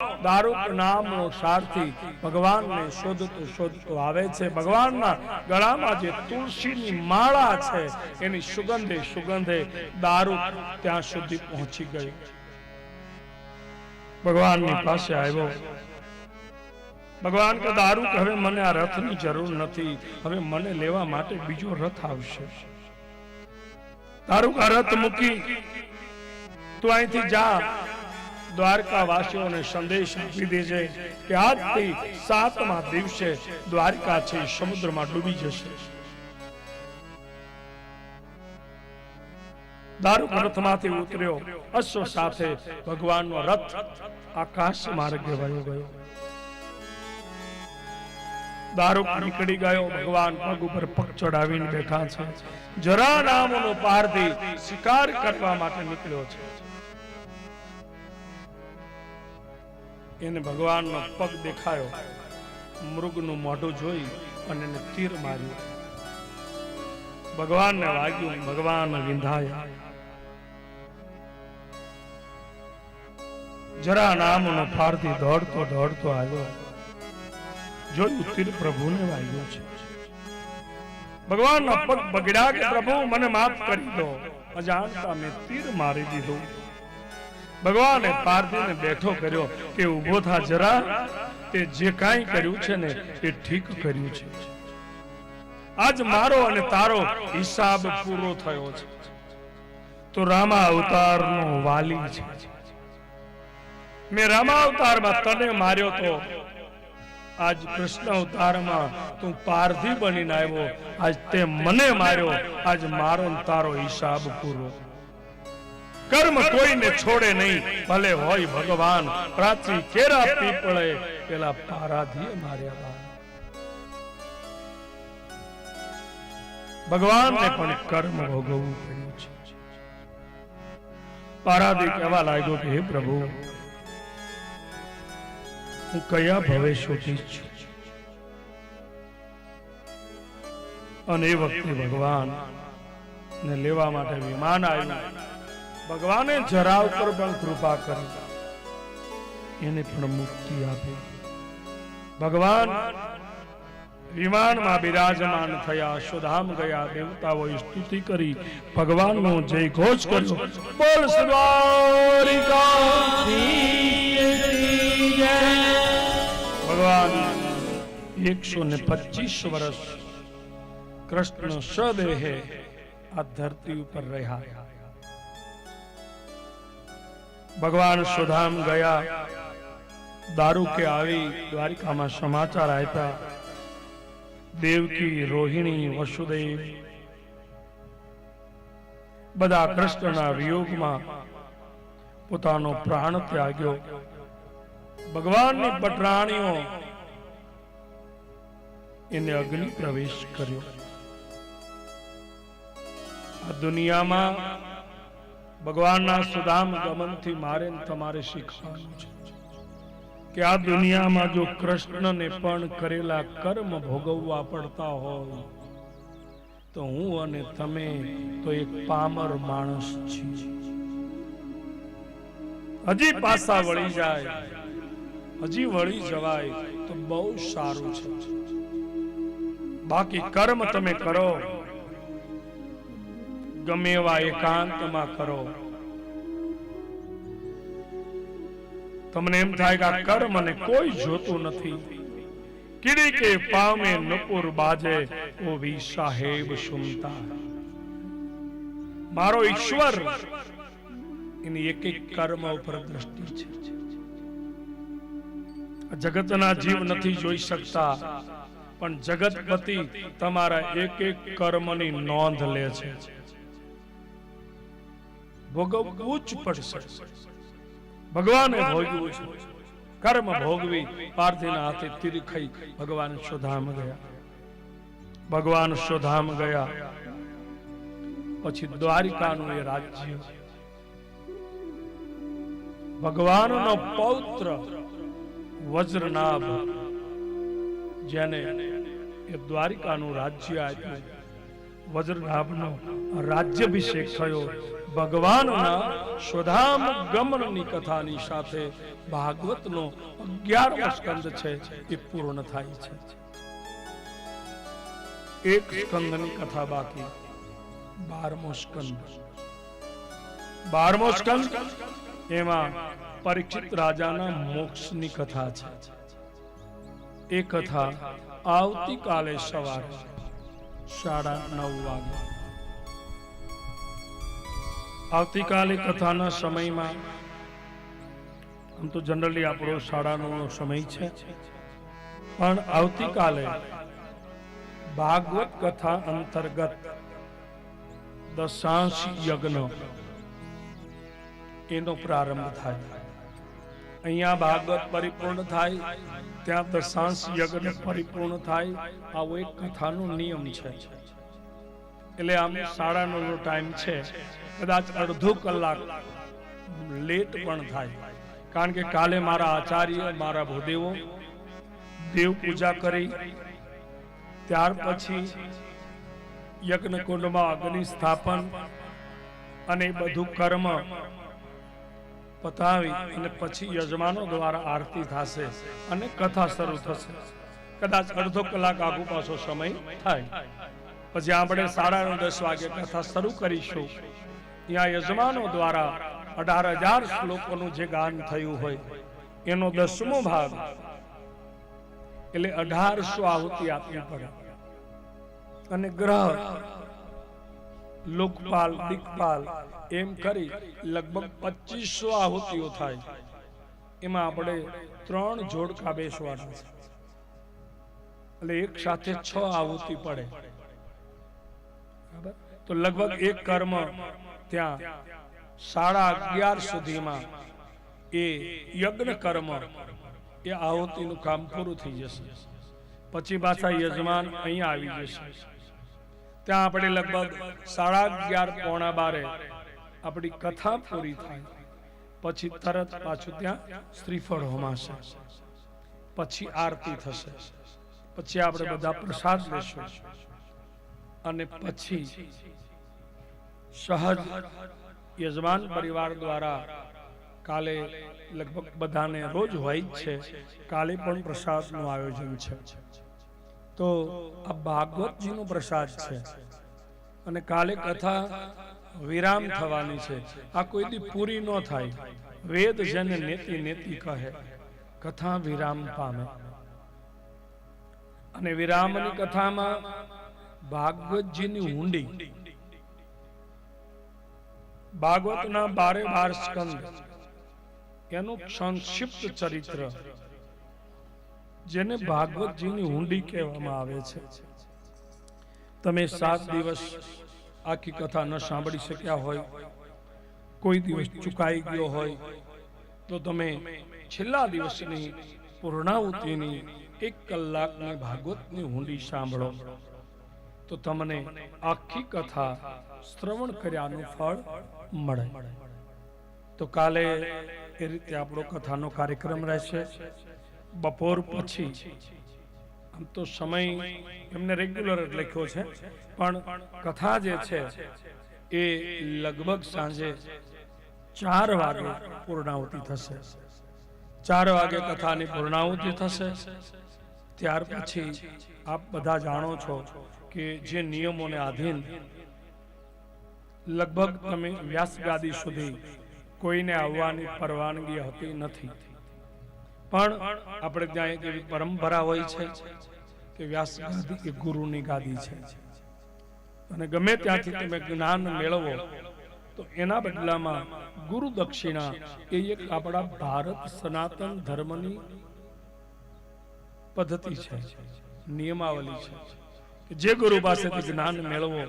દારૂક નામનો સારથી ભગવાનને શોધતો શોધતો આવે છે. ભગવાનના ગળામાં જે તુલસીની માળા છે, એની સુગંધે સુગંધે દારૂક ત્યાં સુધી પહોંચી ગયો ભગવાનની પાસે આવ્યો. ભગવાન કે દારૂક હવે મને આ રથની જરૂર નથી, હવે મને લેવા માટે બીજો રથ આવશે. દારૂક આ રથ મૂકી, તું અહીંથી જા. દ્વારકા વાસીઓને સંદેશ આપી દેજે કે આજથી સાતમા દિવસે દ્વારકા છે સમુદ્રમાં ડૂબી જશે. દારૂક રથમાંથી ઉતર્યો, અશ્વ સાથે ભગવાનનો રથ આકાશ માર્ગે વયો ગયો. દારૂક નીકળી ગયો, ભગવાન પગ ઉપર પગ ચડાવીને બેઠા છે. જરા નામનો પારધી શિકાર કરવા માટે નીકળ્યો છે. એને ભગવાનનો પગ દેખાયો. મૃગનું મોઢું જોઈ અને એને તીર માર્યું. ભગવાનને વાગ્યું, ભગવાન વિંધાયા. જરા નામનો ફારથી દોડતો દોડતો આવ્યો. જોયું તીર પ્રભુને વાગ્યું છે. ભગવાનનો પગ બગડ્યા કે પ્રભુ, મને માફ કરી દો. અજાણતા મેં તીર મારી દીધું. ભગવાને પાર્થિવને બેઠો કર્યો કે ઊભો થા જરા, તે જે કાંઈ કર્યું છે ને એ ઠીક કર્યું છે. આજ મારો અને તારો હિસાબ પૂરો થયો છે. તો રામા અવતારનો વાલી છે. મેં રામા અવતારમાં તને માર્યો તો આજ કૃષ્ણ અવતારમાં તું પારધી બનીને આવ્યો, આજ તે મને માર્યો, આજ મારો તારો હિસાબ પૂરો કર્મ કોઈને છોડે નહીં. ભલે હોય ભગવાન, પ્રાચી કેરા પીપળે પેલા પારાધીએ માર્યા ભગવાનને પણ કર્મ ભોગવવું પડ્યું છે. પારાધી કહેવા લાગ્યો કે, હે પ્રભુ, હું કયા ભવે શોધી છું અને એ વખતે ભગવાન ને લેવા માટે વિમાન આવ્યું. ભગવાને જરા ઉપર પણ કૃપા કરી એને પણ મુક્તિ આપી ભગવાન વિમાનમાં બિરાજમાન થયા અશ્વધામ ગયા દેવતાઓએ સ્તુતિ કરી ભગવાનનો જય ઘોષ કર્યો બોલ ભગવાન એકસો ને પચીસ વર્ષ કૃષ્ણ સદેહે આ ધરતી ઉપર રહ્યા ભગવાન સુધામ ગયા. દારૂકે આવી દ્વારિકામાં સમાચાર આપ્યા દેવકી રોહિણી વસુદેવ. બધા કૃષ્ણના વિયોગમાં પોતાનો પ્રાણ ત્યાગ્યો. ભગવાનની પટરાણીઓ એને અગ્નિ પ્રવેશ કર્યો. આ દુનિયામાં ભગવાનના સુદામ ગમનથી મારે તમારે શીખવાનું છે. કે આ દુનિયામાં જો કૃષ્ણને પણ કરેલા કર્મ ભોગવવા પડતા હોય, તો હું અને તમે તો એક પામર માણસ છીએ. હજી પાસા વળી જાય, હજી વળી જવાય તો બહુ સારું છે. બાકી કર્મ તમે કરો. ગમે એવા એકાંતમાં કરો. તમને એમ થાય કે આ કર્મ મને કોઈ જોતું નથી. કીડી કે પામે નપુર બાજે, ઓ વી સાહેબ સુનતા મારો ઈશ્વર એની એક એક કર્મ ઉપર દ્રષ્ટિ છે. જગતના જીવ નથી જોઈ શકતા, પણ જગતપતિ તમારા એક એક કર્મની નોંધ લે છે. ભોગવવું જ પડશે. ભગવાને ભોગવું છે. કર્મ ભોગવી પાર્થિના હાથે તીર ખાઈ ભગવાન શોધામ ગયા. ભગવાન શોધામ ગયા. પછી દ્વારિકાનું એ રાજ્ય. ભગવાનનો પૌત્ર વજ્રનાભ, જેને એ દ્વારિકાનું રાજ્ય આપ્યું. વજ્રનાભનો રાજ્યાભિષેક થયો. ભગવાનના સ્વધામ ગમનની કથાની સાથે ભાગવતનો અગિયારમો સ્કંદ છે એ પૂર્ણ થાય છે. એક સ્કંદની કથા બાકી. બારમો સ્કંદ. બારમો સ્કંદ એમાં પરીક્ષિત રાજાના મોક્ષની કથા છે. એ કથા આવતીકાલે સવારે સાડા નવ વાગે આવતીકાલે કથાના સમયમાં આમ તો જનરલી આપણો શાળાનો સમય છે. પણ આવતીકાલે ભાગવત કથા અંતર્ગત દશાંશ યજ્ઞ એનો પ્રારંભ થાય. અહીંયા ભાગવત પરિપૂર્ણ થાય, ત્યાં દશાંશ યજ્ઞ પરિપૂર્ણ થાય, આવો એક કથાનો નિયમ છે. એટલે આમ શાળાનો ટાઈમ છે કદાચ અડધો કલાક લેટ પણ થાય. કારણ કે કાલે મારા આચાર્ય, મારા ભૂદેવો દેવ પૂજા કરી. ત્યાર પછી યજ્ઞ અગ્નિ સ્થાપન અને બધું કર્મ પતાવી અને પછી યજમાનો દ્વારા આરતી થશે અને કથા શરૂ થશે. કદાચ અડધો કલાક આગુ પાછો સમય થાય. પછી આપણે સાડા દસ વાગે કથા શરૂ કરીશું. ત્યાં યજમાનો દ્વારા અઢાર હજાર શ્લોકોનું જે ગાન થયું હોય, એનો દસમો ભાગ એટલે અઢારસો આહુતિ આપવી પડે. અને ગ્રહ લોકપાલ દિક્પાલ એમ કરી લગભગ પચીસો આહુતિઓ થાય. એમાં આપણે ત્રણ જોડકા બેસવાના છે. એટલે એક સાથે છ આહુતિ પડે? તો લગભગ એક કર્મ ત્યાં સાડા અગિયાર સુધીમાં એ યજ્ઞ કર્મ એ આહુતિનું કામ પૂરું થઈ જશે. પછી પાછા યજમાન અહીંયા આવી જશે. ત્યાં આપણે લગભગ સાડા અગિયાર પોણા બારે આપણી કથા પૂરી થાય. પછી તરત પાછું ત્યાં શ્રીફળ હોમાશે પછી આરતી થશે. પછી આપણે બધા પ્રસાદ લેશું. અને પછી સહજ યજમાન પરિવાર દ્વારા કાલે લગભગ બધાને રોજ હોય જ છે, કાલે પણ પ્રસાદનું આયોજન છે. તો આ ભાગવતજીનો પ્રસાદ છે અને કાલે કથા વિરામ થવાની છે. આ કોઈ દી પૂરી ન થાય. વેદ જેને નેતિ નેતિ કહે, કથા વિરામ પામે. અને વિરામની કથામાં ભાગવતજીની ઊંડી ભાગવતના બારે બાર સ્કંદ, એનું સંક્ષિપ્ત ચરિત્ર, જેને ભાગવતજીની ઊંડી કહેવામાં આવે છે. તમે સાત દિવસ આખી કથા ન સાંભળી શક્યા હોય, કોઈ દિવસ ચુકાઈ ગયો હોય, તો તમે છેલ્લા દિવસની પૂર્ણાહુતિની એક કલાકની ભાગવતની ઊંડી સાંભળો. તો તમને આખી કથા શ્રવણ કર્યાનું ફળ મળે. તો કાલે એ રીતે આપણો કથાનો કાર્યક્રમ રહેશે. બપોર પછી, આમ તો સમય એમને રેગ્યુલર જ લખ્યો છે, પણ કથા જે છે એ લગભગ સાંજે ચાર વાગે પૂર્ણાવતી થશે. ચાર વાગે કથાની પૂર્ણાવતી થશે. ત્યાર પછી આપ બધા જાણો છો કે જે નિયમોને આધીન લગભગ તમે વ્યાસગાદી સુધી કોઈને આવવાની પરવાનગી હતી નથી. પણ આપણે ત્યાં એક એવી પરંપરા હોય છે કે વ્યાસ ગાદી એ ગુરુની ગાદી છે. અને ગમે ત્યાંથી તમે જ્ઞાન મેળવો, તો એના બદલામાં ગુરુ દક્ષિણા એ એક આપણા ભારત સનાતન ધર્મની પદ્ધતિ છે, નિયમાવલી છે. જે ગુરુ પાસેથી જ્ઞાન મેળવો,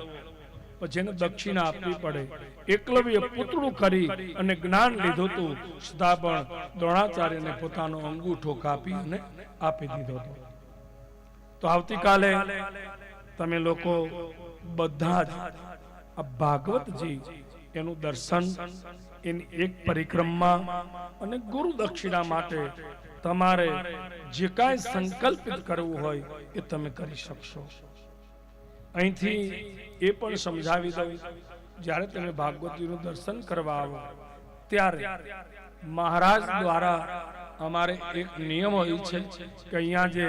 પછી દક્ષિણા આપવી પડે. એકલવ્ય પુતળું કરી અને જ્ઞાન લીધું હતું છતાં પણ દ્રોણાચાર્યને પોતાનો અંગૂઠો કાપી અને આપી દીધો હતો. તો આવતીકાલે તમે લોકો બધા જ આ ભાગવતજી એનું દર્શન એની એક પરિક્રમા અને ગુરુ દક્ષિણા માટે તમારે જે કાંઈ સંકલ્પિત કરવું હોય એ તમે કરી શકશો. અહીંથી એ પણ સમજાવી દઉં. જ્યારે તમે ભાગવતીનું દર્શન કરવા આવો ત્યારે મહારાજ દ્વારા અમારે એક નિયમ હોય છે કે અહીંયા જે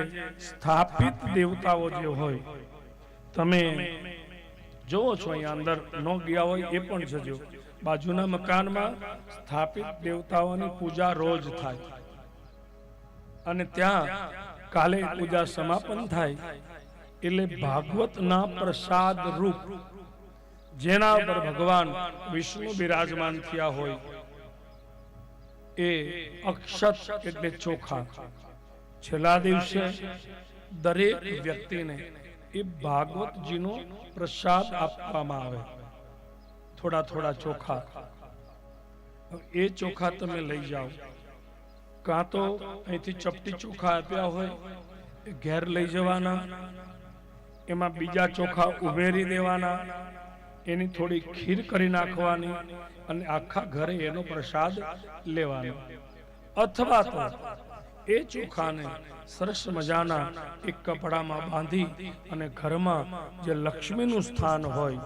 સ્થાપિત દેવતાઓ જે હોય તમે જોવો છો અહીંયા અંદર ન ગયા હોય એ પણ જજો બાજુના મકાનમાં સ્થાપિત દેવતાઓની પૂજા રોજ થાય. અને ત્યાં કાલે પૂજા સમાપન થાય. એટલે ભાગવતના પ્રસાદ રૂપ, જેના પર ભગવાન વિષ્ણુ બિરાજમાન થયા હોય, એ અક્ષત એટલે ચોખા. છેલ્લા દિવસે દરેક વ્યક્તિને એ ભાગવતજીનો પ્રસાદ આપવામાં આવે. થોડા થોડા ચોખા. એ ચોખા તમે લઈ જાઓ. કાં તો અહીંથી ચપટી ચોખા આપ્યા હોય ઘેર લઈ જવાના. એમાં બીજા ચોખા ઉમેરી દેવાના. એની થોડી ખીર કરી નાખવાની અને આખા ઘરે એનો પ્રસાદ લેવાનો. અથવા તો એ ચોખાને સરસ મજાના એક કપડામાં બાંધી અને ઘરમાં જે લક્ષ્મીનું સ્થાન હોય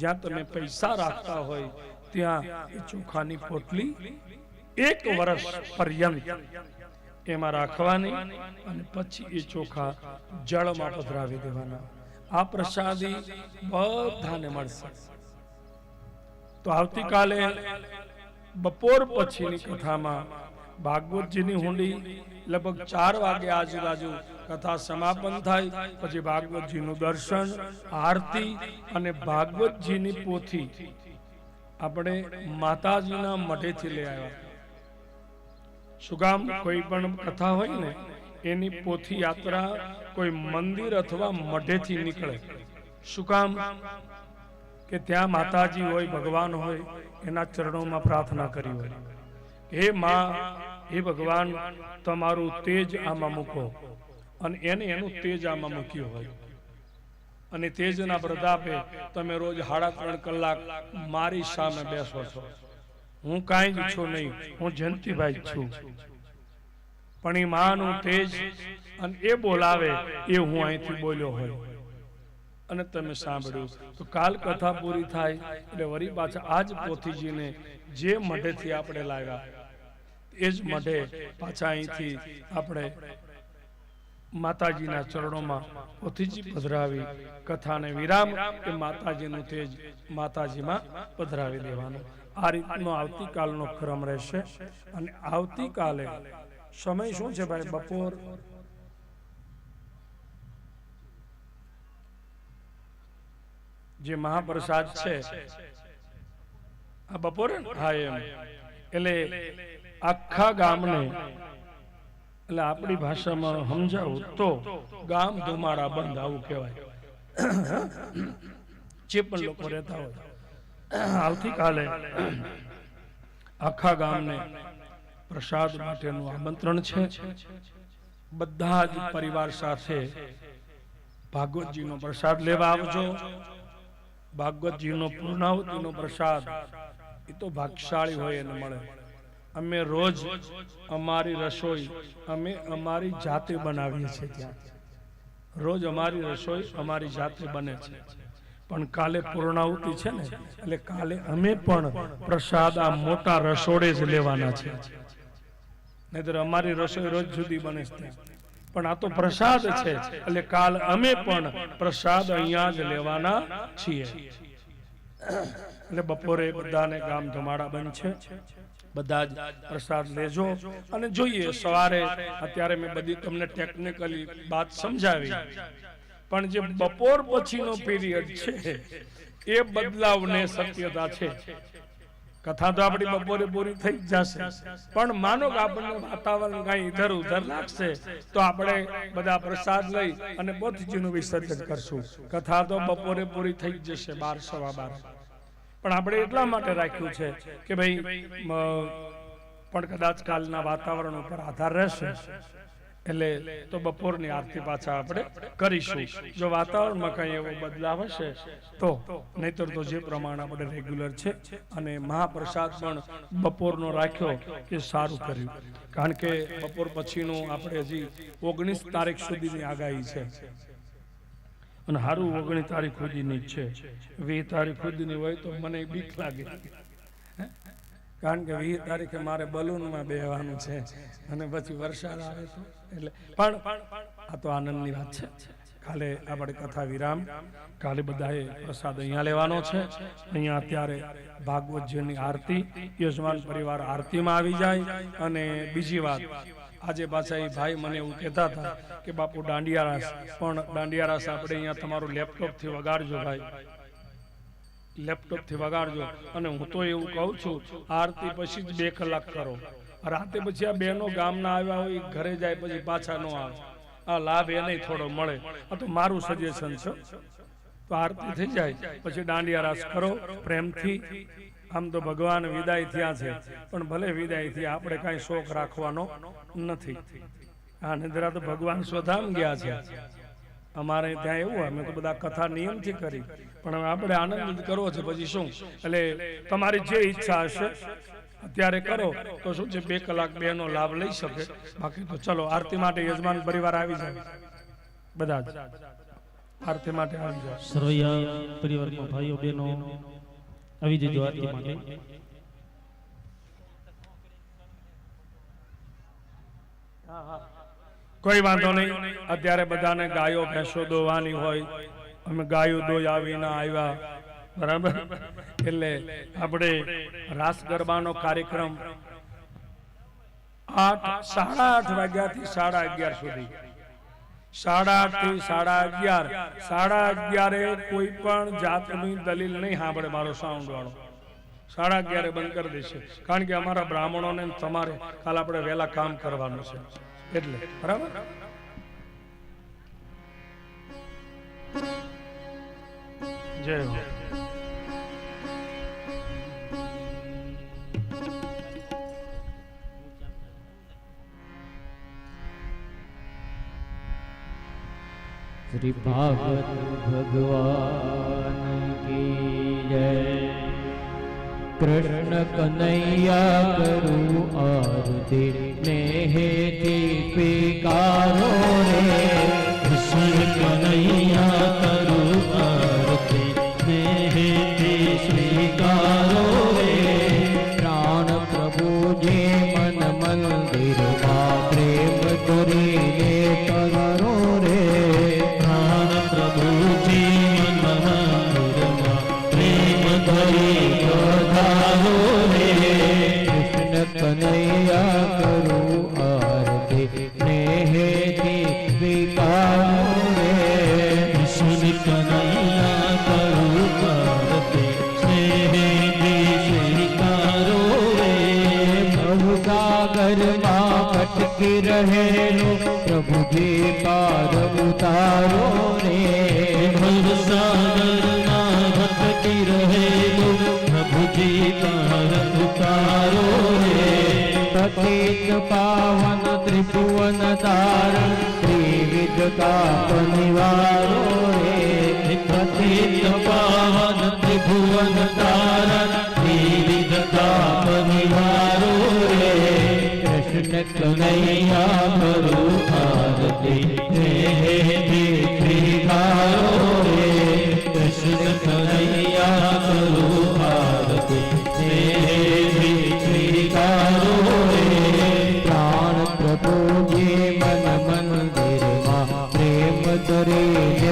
જ્યાં તમે પૈસા રાખતા હોય ત્યાં એ ચોખાની પોટલી એક વર્ષ પર્યંત એમાં રાખવાની અને પછી એ ચોખા જળમાં પધરાવી દેવાના. આ પ્રસાદી બધાને મળશે. તો આવતીકાલે બપોર પછીની કથામાં ભાગવતજીની હુંડી લગભગ ચાર વાગે આજુબાજુ કથા સમાપન થાય. પછી ભાગવતજીનું દર્શન, આરતી અને ભાગવતજીની પોથી આપણે માતાજીના મઢેથી લઈ આવ્યા. કામ કોઈ પણ કથા હોય ને, એની પોથી યાત્રા કોઈ મંદિર અથવા મઢેથી નીકળે. સુકામ કે ત્યાં માતાજી હોય, ભગવાન હોય, એના ચરણોમાં પ્રાર્થના કરી હોય. હે માં, હે ભગવાન, તમારું તેજ આમાં મૂકો. અને એને એનું તેજ આમાં મૂક્યું હોય. અને તેજના પ્રતાપે તમે રોજ સાડા ત્રણ કલાક મારી સામે બેસો છો. હું કાંઈ જ છું નહીં. હું જયંતિભાઈ છું. પણ એ માનું તેજ અને એ બોલાવે એ હું અહીંથી બોલ્યો હોય. અને તમે સાંભળ્યું. તો કાલ કથા પૂરી થાય એટલે વરી પાછા આજ પોથીજીને જે મઢેથી આપણે લાવ્યા, એ જ મઢે પાછા અહીંથી આપણે માતાજીના ચરણોમાં પોથીજી પધરાવી, કથાને વિરામ એ માતાજીનું તેજ માતાજીમાં પધરાવી દેવાનું. આ રીતનો આવતીકાલનો ક્રમ રહેશે અને આવતીકાલે સમય શું છે ભાઈ બપોર? જે મહાપ્રસાદ છે, આ બપોરે? હા, એમ. એટલે આખા ગામને, એટલે આપણી ભાષામાં સમજાવું તો ગામ ધુમાડા બંધ આવું કહેવાય. જે પણ લોકો રહેતા હોય. આવતીકાલે આખા ગામને પ્રસાદ માટેનું આમંત્રણ છે. બધા જ પરિવાર સાથે ભાગવતજીનો પ્રસાદ લેવા આવજો. ભાગવતજીનો પૂર્ણાવતીનો પ્રસાદ એ તો ભાગશાળી હોય એને મળે. અમે રોજ અમારી રસોઈ અમે અમારી જાતે બનાવીએ છીએ ત્યાં. રોજ અમારી રસોઈ અમારી જાતે બને છે. પણ કાલે પૂર્ણાહુતિ છે ને, એટલે કાલે અમે પણ પ્રસાદ આ મોટા રસોડે જ લેવાના છે. નહીતર અમારી રસોઈ રોજ જુદી બને છે પણ આ તો પ્રસાદ છે, એટલે કાલ અમે પણ પ્રસાદ અહીંયા જ લેવાના છીએ. એટલે બપોરે બધાને ગામ ધમાડા બંધ છે. બધા જ પ્રસાદ લેજો અને જોઈએ, સવારે અત્યારે મેં બધી તમને ટેકનિકલી વાત સમજાવી. પણ જે બપોર પછીનો પીરિયડ છે, એ બદલાવને શક્યતા છે. કથા તો આપણી બપોરે પૂરી થઈ જ જશે. પણ માનો કે આપણને વાતાવરણ કઈ ઇધર ઉધર લાગશે, તો આપણે બધા પ્રસાદ લઈ અને પોથીજીનું વિસર્જન કરશું. કથા તો બપોરે પૂરી થઈ જ જશે, બાર સવા બાર. પણ આપણે એટલા માટે રાખ્યું છે કે ભાઈ પણ કદાચ કાલના વાતાવરણ ઉપર આધાર રહેશે. એટલે તો બપોરની આરતી પાછા આપણે કરીશું. જો વાતાવરણમાં કઈ એવો બદલાવ હશે, તો નહીતર તો જે પ્રમાણે આપણે રેગ્યુલર છે અને મહાપ્રસાદ પણ બપોરનો રાખ્યો એ સારું કર્યું. કારણ કે બપોર પછીનું આપણે હજી ઓગણીસ તારીખ સુધીની આગાહી છે. અને સારું ઓગણીસ તારીખ સુધીની છે. વીસ તારીખ સુધીની હોય તો મને બીક લાગે? કારણ કે વીસ તારીખે મારે બલૂનમાં બેહવાનું છે અને પછી વરસાદ આવે તો એટલે પણ આ તો આનંદની વાત છે. કાલે આપણે કથા વિરામ. કાલે બધાએ પ્રસાદ અહીંયા લેવાનો છે. અહીંયા અત્યારે ભાગવતજીની આરતી, યજમાન પરિવાર આરતીમાં આવી જાય. અને બીજી વાત, આજે પાછા એ ભાઈ મને એવું કહેતા હતા કે, બાપુ, દાંડિયારાસ. પણ દાંડિયા રાસ આપણે અહીંયા તમારું લેપટોપથી વગાડજો ભાઈ. લેપટોપથી વગાડજો. અને હું તો એવું કહું છું, આરતી પછી જ બે કલાક કરો. રાતે પછી આ બહેનો ગામના આવ્યા હોય, ઘરે જાય પછી પાછા ન આવે. આ લાભ એને થોડો મળે. આ તો મારું સજેશન છે. તો આરતી થઈ જાય, પછી દાંડિયા રાસ કરો, પ્રેમથી. આમ તો ભગવાન વિદાય થયા છે. પણ ભલે વિદાય થયા, આપણે કાંઈ શોખ રાખવાનો નથી. આ નિદ્રા તો ભગવાન સ્વધામ ગયા છે. અમારે ત્યાં એવું અમે તો બધા કથા નિયમથી કરી. પણ હવે આપણે આનંદ કરવો છે પછી શું? એટલે તમારી જે ઈચ્છા હશે અત્યારે કરો. તો શું છે બે કલાક બે નો લાભ લઈ શકે. બાકી તો ચલો આરતી માટે યજમાન પરિવાર આવી જાય. બધા જ. આરતી માટે આવી જાય. સરવૈયા પરિવારમાં ભાઈઓ બહેનો આવી જજો આરતી માટે. કોઈ વાંધો નહીં. અત્યારે બધાને ગાયો, ભેંસો દોવાની હોય. અમે ગાયો દોઈ આવીને આવ્યા. બરાબર? એટલે આપણે રાસ ગરબાનો કાર્યક્રમ આઠ, સાડા આઠ વાગ્યાથી સાડા અગિયાર સુધી. સાડા આઠ સાડા અગિયાર. સાડા અગિયારે કોઈ પણ જાતની દલીલ નહીં સાંભળે મારો સાઉન્ડ વાળો. સાડા અગિયારે બંધ કરી દેશે. કારણ કે અમારા બ્રાહ્મણોને તમારે કાલ આપણે વહેલા કામ કરવાનું છે. એટલે બરાબર? જય હો. શ્રી ભાગવત ભગવાન કી જય. કૃષ્ણ કનૈયા કરું આરતી ને હે દીપિકારો રે. ત્રિભુવન તાર ત્રિવિધ કાપ નિવારો રે પતિત પાવન ત્રિભુવન તાર ત્રિવિધ તાપ નિવારો રે કૃષ્ણ કનૈયા ભરો આરતી હે હે સ્વીકારો રે કૃષ્ણ કનૈયા કરું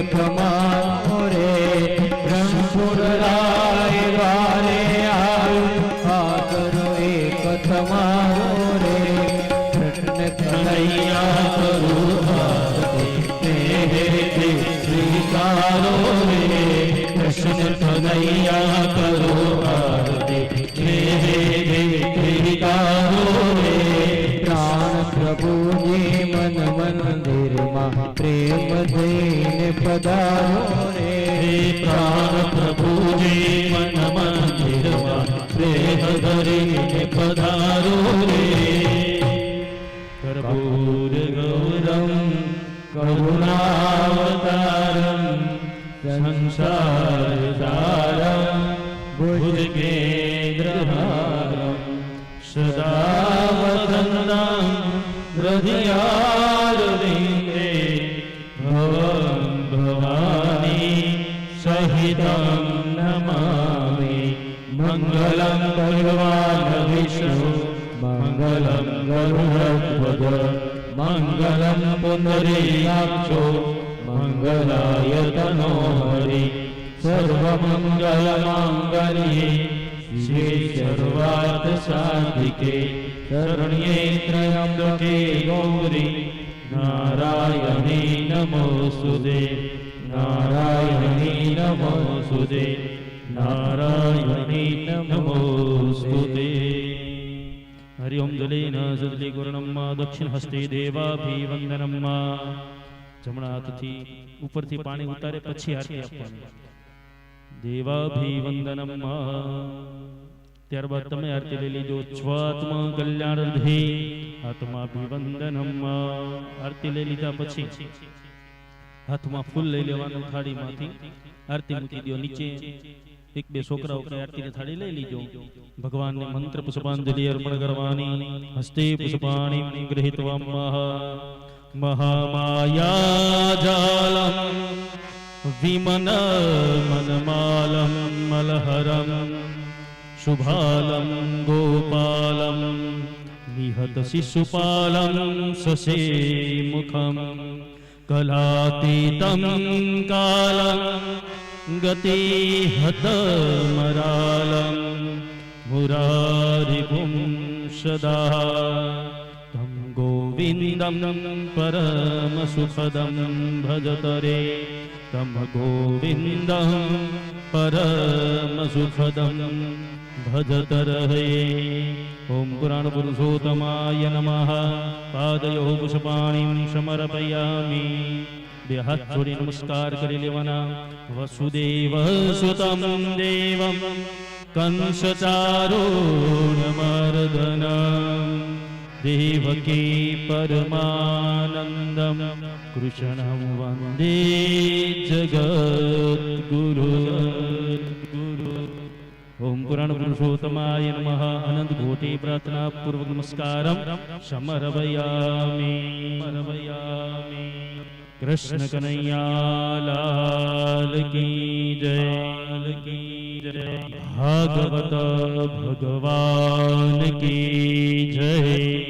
એક પધારો રે પ્રાણ પ્રભુજી મન મંદિરમાં પ્રેમ ધરીને પધારો રે કર્પૂર ગૌરમ કરુણાવતારમ સંસાર સારમ ભુજગેન્દ્રહારમ સદા હૃદયારવિંદે મંગલં ગરુડધ્વજ મંગલં પુનરીનાક્ષો મંગલાય તનો હરિ સર્વમંગલમાંગલ્યે શ્રી સર્વાર્થ સાધિકે શરણ્યે ત્રયંબકે ગૌરી નારાયણી નમોસ્તુતે નારાયણી નમોસ્તુતે નમોસ્તુતે હરિ ઓમ જલેન દક્ષિણ હસ્તે દેવાભિવંદનમ્મા જમણા હાથથી ઉપરથી પાણી ઉતારે પછી આરતી આપવાની દેવાભિવંદનમ્મા ત્યારબાદ તમે આરતી લઈ લીજો સ્વાત્મ કલ્યાણ દે આત્માભિવંદનમ્મા આરતી લઈ લીધા પછી હાથમાં ફૂલ લઈ લેવાનું થાળીમાંથી આરતી મૂકી દો નીચે એક બે છોકરાઓ કે આરતીની થાળી લઈ લીજો. ભગવાનને મંત્ર પુષ્પાંજલિ અર્પણ કરવાની હસ્તે પુષ્પાણી ગૃહીત્વા મહામાયા જાલમ વિમન મનમાલમ મલહરમ. શુભાલમ ગોપાલમ. નિહત શિશુપાલમ સશે મુખમ. કલાતીતમ કાલમ. ગતિ હત મરાલમ મુરારિપું સદા તમ ગોવિંદમ પરમ સુખદમ ભજત રે તમ ગોવિંદ પરમ સુખદમ ભજત રહે ઓમ પુરાણ પુરુષોત્તમાય નમઃ પાદયો પુષ્પાણી સમર્પયામી બે હાથ જોડી નમસ્કાર કરી લેવાના. વસુદેવ સુતમ દેવમ કંસચારૂણમર્દન દેવકી પરમાનંદમ કૃષ્ણં વંદે જગત ગુરુ ઓમ પુરાણ પુરુષોત્તમાય નમઃ. અનંત કોટી પ્રાર્થના પૂર્વક નમસ્કારમ. સમર્પયામિ સમર્પયામિ. કૃષ્ણ કનૈયા લાલ કી જય કી જય. ભાગવત ભગવાન કી જય.